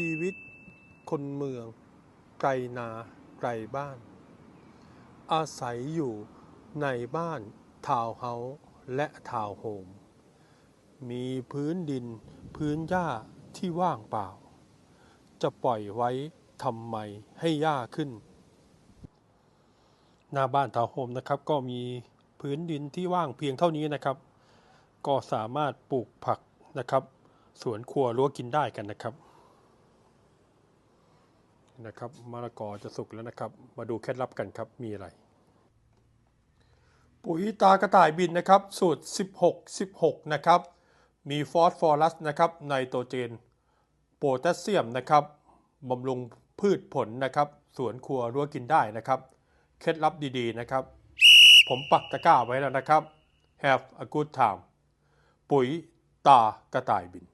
ชีวิตคนเมือง ไกลนาไกลบ้าน อาศัยอยู่ในบ้านทาวเฮาและทาวโฮม มีพื้นดินพื้นหญ้าที่ว่างเปล่า จะปล่อยไว้ทำไมให้หญ้าขึ้น หน้าบ้านทาวโฮมนะครับ ก็มีพื้นดินที่ว่างเพียงเท่านี้นะครับ ก็สามารถปลูกผักนะครับ สวนครัวรั้วกินได้กันนะครับ นะครับมะละกอจะสุกแล้วนะครับ มาดูเคล็ดลับกันครับมีอะไร ปุ๋ยตากระต่ายบินนะครับ สูตร 16 16 นะครับ มีฟอสฟอรัสนะครับไนโตรเจน โพแทสเซียมนะครับบำรุงพืชผลนะครับ สวนครัวรั้วกินได้นะครับ เคล็ดลับดีๆนะครับ ผมปักตะกร้าไว้แล้วนะครับ Have a good time ปุ๋ยตากระต่ายบิน